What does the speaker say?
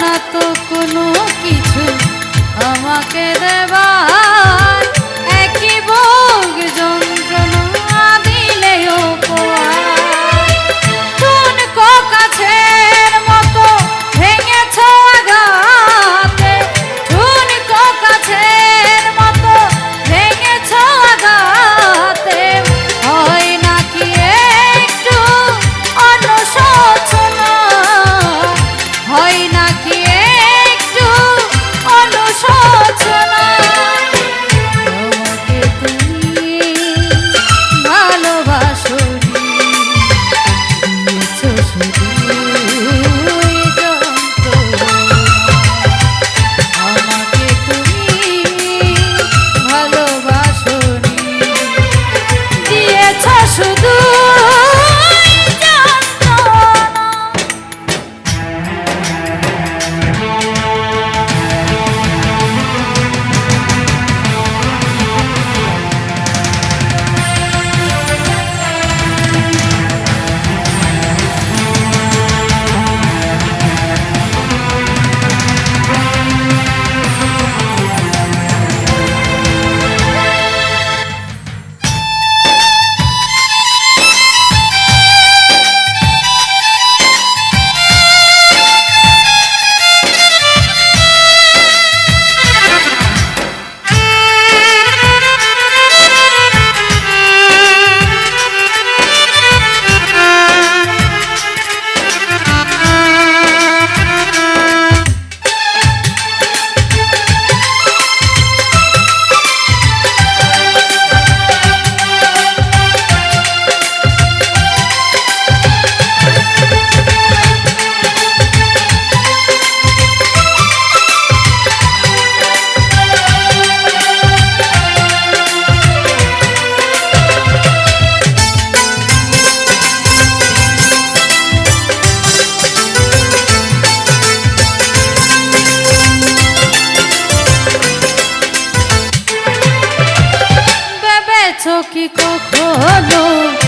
না তো কোনো কিছু আমাকে দেবার কি কখনো